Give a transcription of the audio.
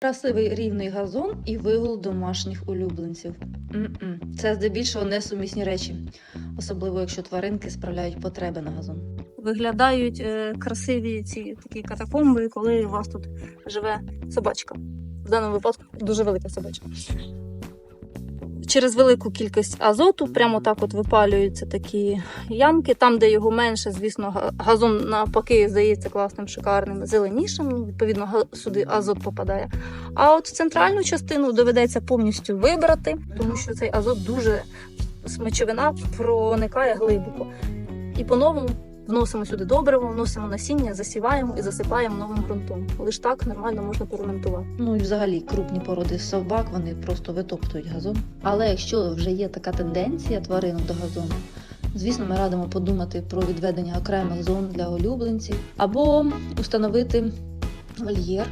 Красивий рівний газон і вигул домашніх улюбленців. М-м. Це здебільшого несумісні речі, особливо якщо тваринки справляють потреби на газон. Виглядають е, красиві ці такі катакомби, коли у вас тут живе собачка. В даному випадку дуже велика собачка. Через велику кількість азоту прямо так от випалюються такі ямки. Там, де його менше, звісно, газон навпаки здається класним, шикарним, зеленішим. Відповідно, сюди азот попадає. А от центральну частину доведеться повністю вибрати, тому що цей азот дуже смачовина проникає глибоко. І по-новому вносимо сюди добриво, вносимо насіння, засіваємо і засипаємо новим ґрунтом. Лише так нормально можна перементувати. Ну і взагалі крупні породи собак вони просто витоптують газон. Але якщо вже є така тенденція тваринок до газону, звісно, ми радимо подумати про відведення окремих зон для улюбленців або установити вольєр